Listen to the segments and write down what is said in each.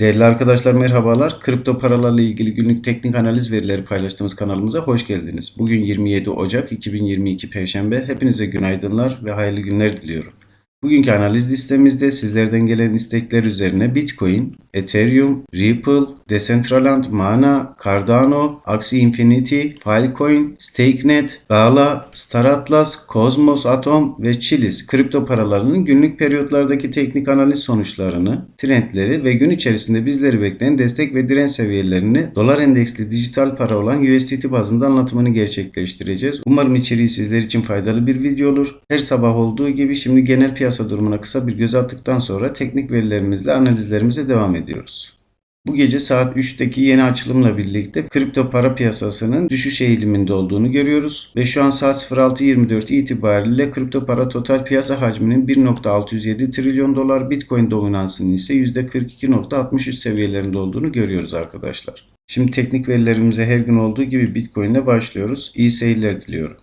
Değerli arkadaşlar merhabalar. Kripto paralarla ilgili günlük teknik analiz verileri paylaştığımız kanalımıza hoş geldiniz. Bugün 27 Ocak 2022 Perşembe. Hepinize günaydınlar ve hayırlı günler diliyorum. Bugünkü analiz listemizde sizlerden gelen istekler üzerine Bitcoin, Ethereum, Ripple, Decentraland, Mana, Cardano, Axie Infinity, Filecoin, StakeNet, Gala, Star Atlas, Cosmos Atom ve Chilis kripto paralarının günlük periyotlardaki teknik analiz sonuçlarını, trendleri ve gün içerisinde bizleri bekleyen destek ve direnç seviyelerini dolar endeksli dijital para olan USDT bazında anlatımını gerçekleştireceğiz. Umarım içeriği sizler için faydalı bir video olur. Her sabah olduğu gibi şimdi genel piyasa durumuna kısa bir göz attıktan sonra teknik verilerimizle analizlerimize devam ediyoruz. Bu gece saat 3'teki yeni açılımla birlikte kripto para piyasasının düşüş eğiliminde olduğunu görüyoruz ve şu an saat 06.24 itibariyle kripto para total piyasa hacminin 1.607 trilyon dolar, Bitcoin dominansının ise %42.63 seviyelerinde olduğunu görüyoruz arkadaşlar. Şimdi teknik verilerimize her gün olduğu gibi Bitcoin başlıyoruz. İyi seyirler diliyorum.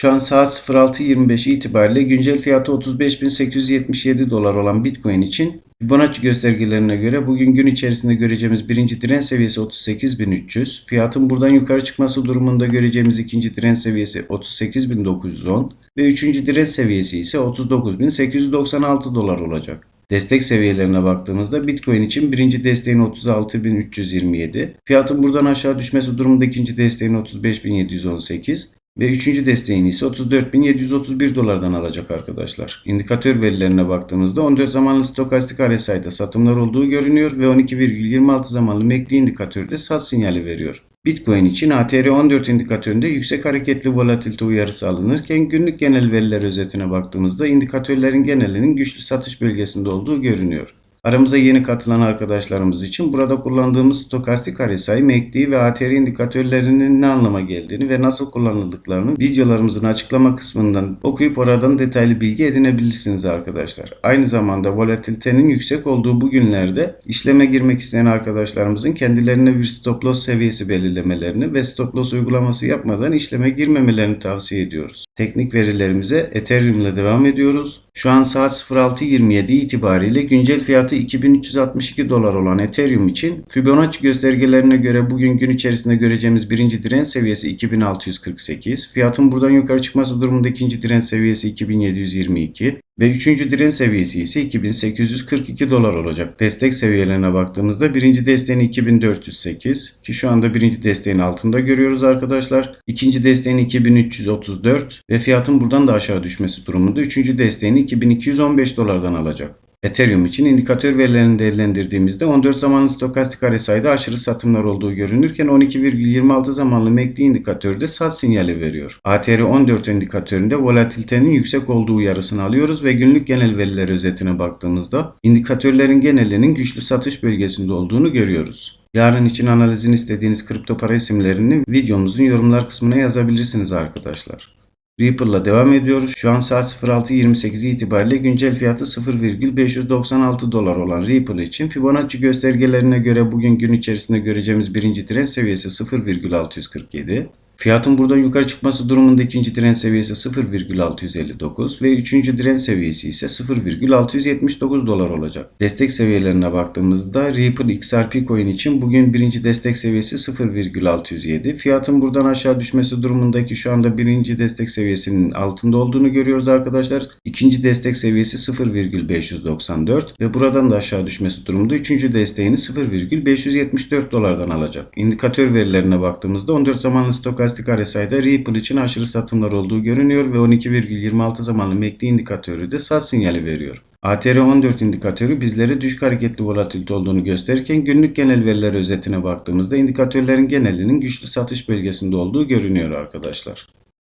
Şu an saat 06.25 itibariyle güncel fiyatı 35.877 dolar olan Bitcoin için Fibonacci göstergelerine göre bugün gün içerisinde göreceğimiz birinci direnç seviyesi 38.300. Fiyatın buradan yukarı çıkması durumunda göreceğimiz ikinci direnç seviyesi 38.910 ve üçüncü direnç seviyesi ise 39.896 dolar olacak. Destek seviyelerine baktığımızda Bitcoin için birinci desteğin 36.327, fiyatın buradan aşağı düşmesi durumunda ikinci desteğin 35.718 ve üçüncü desteğini ise 34.731 dolardan alacak arkadaşlar. İndikatör verilerine baktığımızda 14 zamanlı stokastik RSI'de satımlar olduğu görünüyor ve 12,26 zamanlı MACD indikatörde sat sinyali veriyor. Bitcoin için ATR14 indikatöründe yüksek hareketli volatilite uyarısı alınırken günlük genel veriler özetine baktığımızda indikatörlerin genelinin güçlü satış bölgesinde olduğu görünüyor. Aramıza yeni katılan arkadaşlarımız için burada kullandığımız stokastik RSI, MACD ve ATR indikatörlerinin ne anlama geldiğini ve nasıl kullanıldıklarını videolarımızın açıklama kısmından okuyup oradan detaylı bilgi edinebilirsiniz arkadaşlar. Aynı zamanda volatilitenin yüksek olduğu bu günlerde işleme girmek isteyen arkadaşlarımızın kendilerine bir stop loss seviyesi belirlemelerini ve stop loss uygulaması yapmadan işleme girmemelerini tavsiye ediyoruz. Teknik verilerimize Ethereum ile devam ediyoruz. Şu an saat 06.27 itibariyle güncel fiyatı 2362 dolar olan Ethereum için Fibonacci göstergelerine göre bugün gün içerisinde göreceğimiz birinci direnç seviyesi 2648, fiyatın buradan yukarı çıkması durumunda ikinci direnç seviyesi 2722 ve üçüncü direnç seviyesi ise 2842 dolar olacak. Destek seviyelerine baktığımızda birinci desteğin 2408 ki şu anda birinci desteğin altında görüyoruz arkadaşlar. İkinci desteğin 2334 ve fiyatın buradan da aşağı düşmesi durumunda üçüncü desteğini 2215 dolardan alacak. Ethereum için indikatör verilerini değerlendirdiğimizde 14 zamanlı stokastik RSI'de aşırı satımlar olduğu görünürken 12,26 zamanlı MACD indikatörde sat sinyali veriyor. ATR14 indikatöründe volatilitenin yüksek olduğu uyarısını alıyoruz ve günlük genel veriler özetine baktığımızda indikatörlerin genelinin güçlü satış bölgesinde olduğunu görüyoruz. Yarın için analizini istediğiniz kripto para isimlerini videomuzun yorumlar kısmına yazabilirsiniz arkadaşlar. Ripple'la devam ediyoruz. Şu an saat 06.28 itibariyle güncel fiyatı 0,596 dolar olan Ripple için Fibonacci göstergelerine göre bugün gün içerisinde göreceğimiz birinci direnç seviyesi 0,647. Fiyatın buradan yukarı çıkması durumunda ikinci direnç seviyesi 0,659 ve üçüncü direnç seviyesi ise 0,679 dolar olacak. Destek seviyelerine baktığımızda Ripple XRP coin için bugün birinci destek seviyesi 0,607. Fiyatın buradan aşağı düşmesi durumundaki şu anda birinci destek seviyesinin altında olduğunu görüyoruz arkadaşlar. İkinci destek seviyesi 0,594 ve buradan da aşağı düşmesi durumunda üçüncü desteğini 0,574 dolardan alacak. İndikatör verilerine baktığımızda 14 zamanlı stokastik RSI'de Ripple için aşırı satımlar olduğu görünüyor ve 12,26 zamanlı MACD indikatörü de sat sinyali veriyor. ATR14 indikatörü bizlere düşük hareketli volatilite olduğunu gösterirken günlük genel veriler özetine baktığımızda indikatörlerin genelinin güçlü satış bölgesinde olduğu görünüyor arkadaşlar.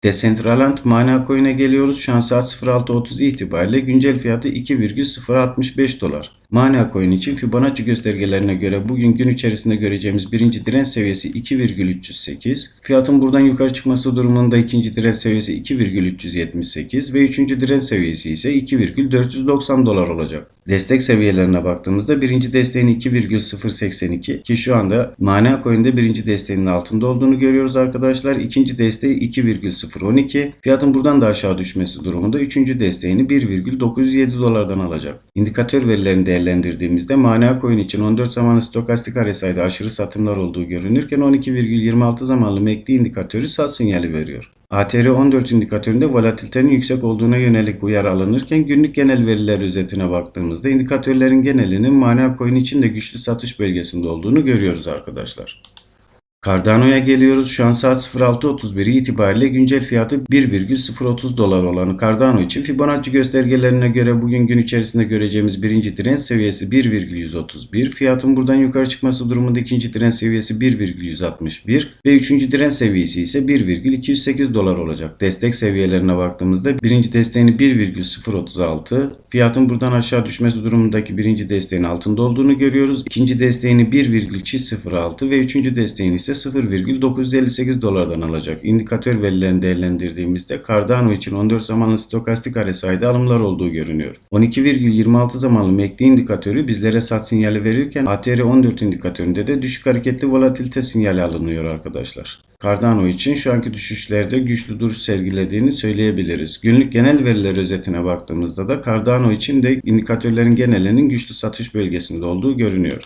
Decentraland Mana Coin'e geliyoruz. Şu an saat 06.30 itibariyle güncel fiyatı 2,065 dolar. Mana Coin için Fibonacci göstergelerine göre bugün gün içerisinde göreceğimiz birinci direnç seviyesi 2,308. Fiyatın buradan yukarı çıkması durumunda ikinci direnç seviyesi 2,378 ve üçüncü direnç seviyesi ise 2,490 dolar olacak. Destek seviyelerine baktığımızda birinci desteğin 2,082 ki şu anda Mana Coin'de birinci desteğinin altında olduğunu görüyoruz arkadaşlar. İkinci desteği 2,012. Fiyatın buradan da aşağı düşmesi durumunda üçüncü desteğini 1,907 dolardan alacak. İndikatör verilerini değerlendirdiğimizde mana coin için 14 zamanlı stokastik RSI'de aşırı satımlar olduğu görünürken 12,26 zamanlı MACD indikatörü sat sinyali veriyor. ATR14 indikatöründe volatilitenin yüksek olduğuna yönelik uyarı alınırken günlük genel veriler özetine baktığımızda indikatörlerin genelinin mana coin için de güçlü satış bölgesinde olduğunu görüyoruz arkadaşlar. Cardano'ya geliyoruz. Şu an saat 06.31 itibariyle güncel fiyatı 1,030 dolar olan Cardano için Fibonacci göstergelerine göre bugün gün içerisinde göreceğimiz birinci direnç seviyesi 1,131. Fiyatın buradan yukarı çıkması durumunda ikinci direnç seviyesi 1,161 ve üçüncü direnç seviyesi ise 1,208 dolar olacak. Destek seviyelerine baktığımızda birinci desteğini 1,036, fiyatın buradan aşağı düşmesi durumundaki birinci desteğin altında olduğunu görüyoruz. İkinci desteğini 1,206 ve üçüncü desteğini ise 0,958 dolardan alacak. İndikatör verilerini değerlendirdiğimizde Cardano için 14 zamanlı stokastik RSI'de alımlar olduğu görünüyor. 12,26 zamanlı MACD indikatörü bizlere sat sinyali verirken ATR14 indikatöründe de düşük hareketli volatilite sinyali alınıyor arkadaşlar. Cardano için şu anki düşüşlerde güçlü duruş sergilediğini söyleyebiliriz. Günlük genel veriler özetine baktığımızda da Cardano için de indikatörlerin genelinin güçlü satış bölgesinde olduğu görünüyor.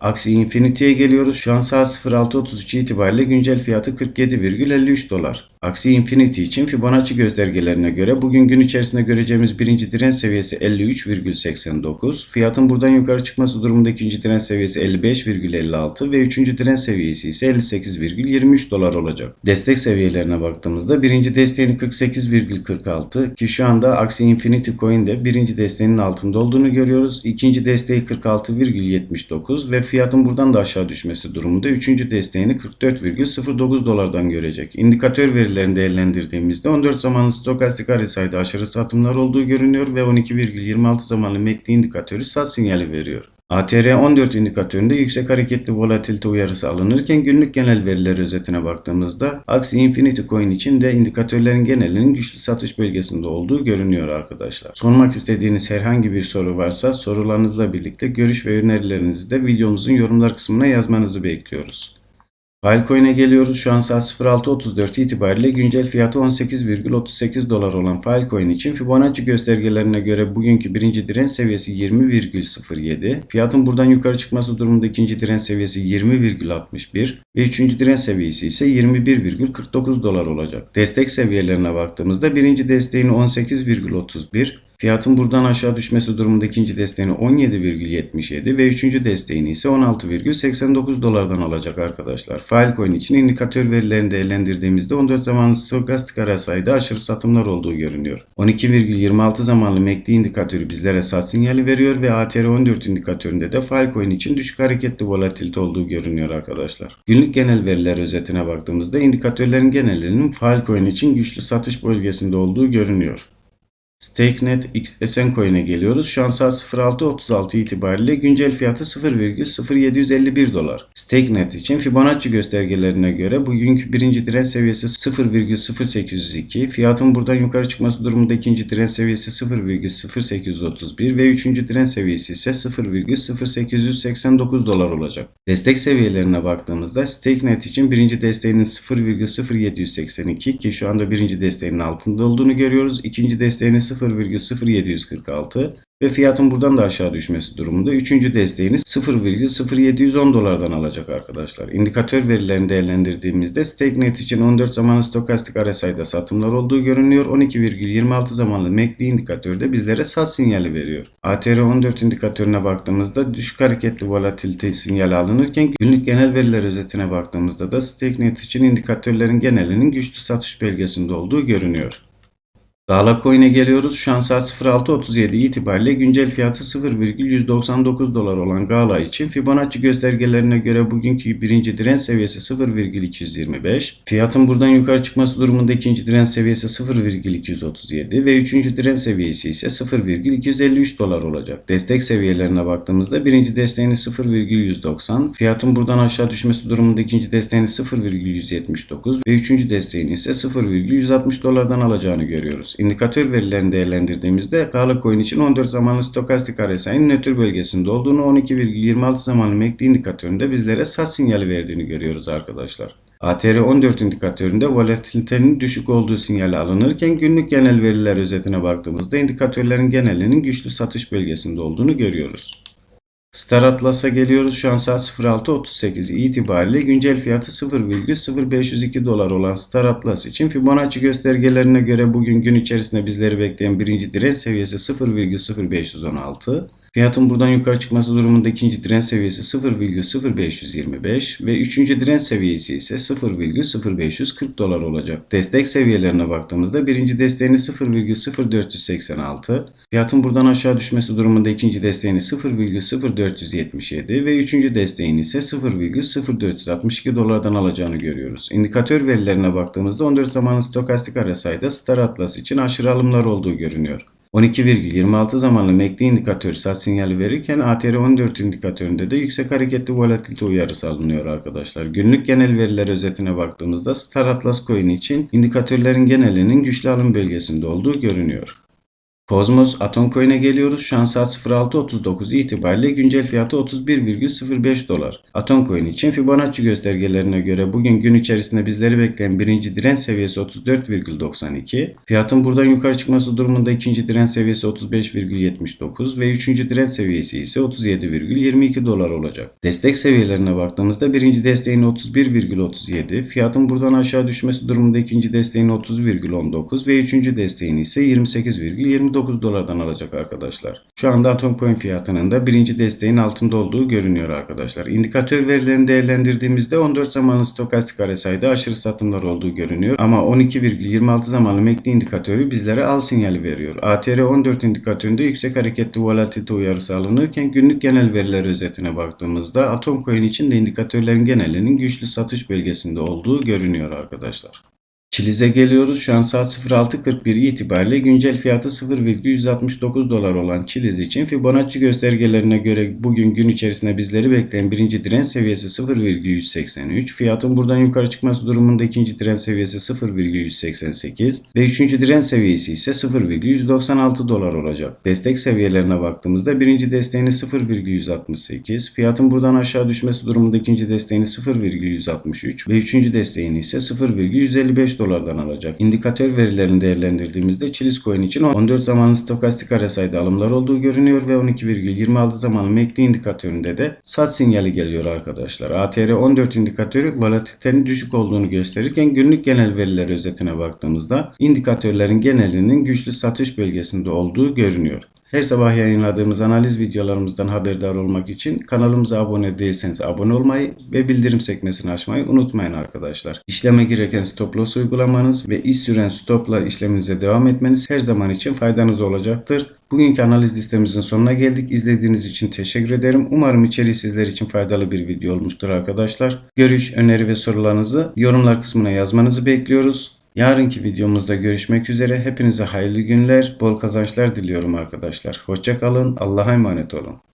Aksi Infinity'ye geliyoruz. Şu an saat 06.33 itibariyle güncel fiyatı 47,53 dolar. Aksi Infinity için Fibonacci göstergelerine göre bugün gün içerisinde göreceğimiz birinci direnç seviyesi 53,89. Fiyatın buradan yukarı çıkması durumunda ikinci direnç seviyesi 55,56 ve üçüncü direnç seviyesi ise 58,23 dolar olacak. Destek seviyelerine baktığımızda birinci desteğini 48,46 ki şu anda Aksi Infinity Coin'de birinci desteğinin altında olduğunu görüyoruz. İkinci desteği 46,79 ve fiyatın buradan da aşağı düşmesi durumunda üçüncü desteğini 44,09 dolardan görecek. İndikatör verilerini değerlendirdiğimizde 14 zamanlı stokastik RSI'de aşırı satımlar olduğu görünüyor ve 12,26 zamanlı MACD indikatörü sat sinyali veriyor. ATR14 indikatöründe yüksek hareketli volatilite uyarısı alınırken günlük genel veriler özetine baktığımızda Axie Infinity Coin için de indikatörlerin genelinin güçlü satış bölgesinde olduğu görünüyor arkadaşlar. Sormak istediğiniz herhangi bir soru varsa sorularınızla birlikte görüş ve önerilerinizi de videomuzun yorumlar kısmına yazmanızı bekliyoruz. Filecoin'e geliyoruz. Şu an saat 06.34 itibariyle güncel fiyatı 18,38 dolar olan Filecoin için Fibonacci göstergelerine göre bugünkü birinci direnç seviyesi 20,07. Fiyatın buradan yukarı çıkması durumunda ikinci direnç seviyesi 20,61 ve üçüncü direnç seviyesi ise 21,49 dolar olacak. Destek seviyelerine baktığımızda birinci desteğini 18,31, Fiyatın buradan aşağı düşmesi durumunda ikinci desteğini 17,77 ve üçüncü desteğini ise 16,89 dolardan alacak arkadaşlar. Filecoin için indikatör verilerini değerlendirdiğimizde 14 zamanlı stokastik RSI'de aşırı satımlar olduğu görünüyor. 12,26 zamanlı MACD indikatörü bizlere sat sinyali veriyor ve ATR14 indikatöründe de Filecoin için düşük hareketli volatilite olduğu görünüyor arkadaşlar. Günlük genel veriler özetine baktığımızda indikatörlerin genelinin Filecoin için güçlü satış bölgesinde olduğu görünüyor. StakeNet XSN Coin'e geliyoruz. Şu an saat 06.36 itibariyle güncel fiyatı 0,0751 dolar. StakeNet için Fibonacci göstergelerine göre bugünkü birinci direnç seviyesi 0,0802. Fiyatın buradan yukarı çıkması durumunda ikinci direnç seviyesi 0,0831 ve üçüncü direnç seviyesi ise 0,0889 dolar olacak. Destek seviyelerine baktığımızda StakeNet için birinci desteğinin 0,0782 ki şu anda birinci desteğinin altında olduğunu görüyoruz. İkinci desteğinin 0,0746 ve fiyatın buradan da aşağı düşmesi durumunda 3. desteğini 0,0710 dolardan alacak arkadaşlar. İndikatör verilerini değerlendirdiğimizde StakeNet için 14 zamanlı stokastik RSI'de satımlar olduğu görünüyor. 12,26 zamanlı MACD indikatörde bizlere sat sinyali veriyor. ATR14 indikatörüne baktığımızda düşük hareketli volatilite sinyali alınırken günlük genel veriler özetine baktığımızda da StakeNet için indikatörlerin genelinin güçlü satış bölgesinde olduğu görünüyor. Gala Coin'e geliyoruz. Şu an saat 06.37 itibariyle güncel fiyatı 0,199 dolar olan Gala için Fibonacci göstergelerine göre bugünkü birinci direnç seviyesi 0,225. Fiyatın buradan yukarı çıkması durumunda ikinci direnç seviyesi 0,237 ve üçüncü direnç seviyesi ise 0,253 dolar olacak. Destek seviyelerine baktığımızda birinci desteğini 0,190, fiyatın buradan aşağı düşmesi durumunda ikinci desteğini 0,179 ve üçüncü desteğini ise 0,160 dolardan alacağını görüyoruz. İndikatör verilerini değerlendirdiğimizde Gala Coin için 14 zamanlı stokastik RSI'nin nötr bölgesinde olduğunu 12,26 zamanlı MACD indikatöründe bizlere sat sinyali verdiğini görüyoruz arkadaşlar. ATR14 indikatöründe volatilitenin düşük olduğu sinyali alınırken günlük genel veriler özetine baktığımızda indikatörlerin genelinin güçlü satış bölgesinde olduğunu görüyoruz. Star Atlas'a geliyoruz. Şu an saat 06.38 itibariyle güncel fiyatı 0,0502 dolar olan Star Atlas için Fibonacci göstergelerine göre bugün gün içerisinde bizleri bekleyen birinci direnç seviyesi 0,0516. Fiyatın buradan yukarı çıkması durumunda ikinci direnç seviyesi 0,0525 ve üçüncü direnç seviyesi ise 0,0540 dolar olacak. Destek seviyelerine baktığımızda birinci desteğini 0,0486, fiyatın buradan aşağı düşmesi durumunda ikinci desteğini 0,0477 ve üçüncü desteğini ise 0,0462 dolardan alacağını görüyoruz. İndikatör verilerine baktığımızda 14 zamanlı stokastik RSI'da Star Atlas için aşırı alımlar olduğu görünüyor. 12,26 zamanlı MACD indikatörü sat sinyali verirken ATR14 indikatöründe de yüksek hareketli volatilite uyarısı alınıyor arkadaşlar. Günlük genel veriler özetine baktığımızda Star Atlas Coin için indikatörlerin genelinin güçlü alım bölgesinde olduğu görünüyor. Cosmos Atom Coin'e geliyoruz. Şu an saat 06.39 itibariyle güncel fiyatı 31,05 dolar. Atom Coin için Fibonacci göstergelerine göre bugün gün içerisinde bizleri bekleyen birinci direnç seviyesi 34,92. Fiyatın buradan yukarı çıkması durumunda ikinci direnç seviyesi 35,79 ve üçüncü direnç seviyesi ise 37,22 dolar olacak. Destek seviyelerine baktığımızda birinci desteğin 31,37, fiyatın buradan aşağı düşmesi durumunda ikinci desteğin 30,19 ve üçüncü desteğin ise 28,29 dolardan alacak arkadaşlar. Şu anda Atom Coin fiyatının da birinci desteğin altında olduğu görünüyor arkadaşlar. İndikatör verilerini değerlendirdiğimizde 14 zamanlı stokastik RSI'de aşırı satımlar olduğu görünüyor. Ama 12,26 zamanlı MACD indikatörü bizlere al sinyali veriyor. ATR 14 indikatöründe yüksek hareketli volatilite uyarısı alınırken günlük genel veriler özetine baktığımızda Atom Coin için de indikatörlerin genelinin güçlü satış bölgesinde olduğu görünüyor arkadaşlar. Çiliz'e geliyoruz. Şu an saat 06.41 itibariyle güncel fiyatı 0,169 dolar olan Çiliz için Fibonacci göstergelerine göre bugün gün içerisinde bizleri bekleyen birinci direnç seviyesi 0,183. Fiyatın buradan yukarı çıkması durumunda ikinci direnç seviyesi 0,188 ve üçüncü direnç seviyesi ise 0,196 dolar olacak. Destek seviyelerine baktığımızda birinci desteğini 0,168, fiyatın buradan aşağı düşmesi durumunda ikinci desteğini 0,163 ve üçüncü desteğini ise 0,155 dolardan alacak. İndikatör verilerini değerlendirdiğimizde Chiliz Coin için 14 zamanlı stokastik RSI'de alımlar olduğu görünüyor ve 12,26 zamanlı MACD indikatöründe de sat sinyali geliyor arkadaşlar. ATR 14 indikatörü volatilitenin düşük olduğunu gösterirken günlük genel veriler özetine baktığımızda indikatörlerin genelinin güçlü satış bölgesinde olduğu görünüyor. Her sabah yayınladığımız analiz videolarımızdan haberdar olmak için kanalımıza abone değilseniz abone olmayı ve bildirim sekmesini açmayı unutmayın arkadaşlar. İşleme girerken stop loss uygulamanız ve iş süren stopla işleminize devam etmeniz her zaman için faydanız olacaktır. Bugünkü analiz listemizin sonuna geldik. İzlediğiniz için teşekkür ederim. Umarım içeriği sizler için faydalı bir video olmuştur arkadaşlar. Görüş, öneri ve sorularınızı yorumlar kısmına yazmanızı bekliyoruz. Yarınki videomuzda görüşmek üzere. Hepinize hayırlı günler, bol kazançlar diliyorum arkadaşlar. Hoşçakalın, Allah'a emanet olun.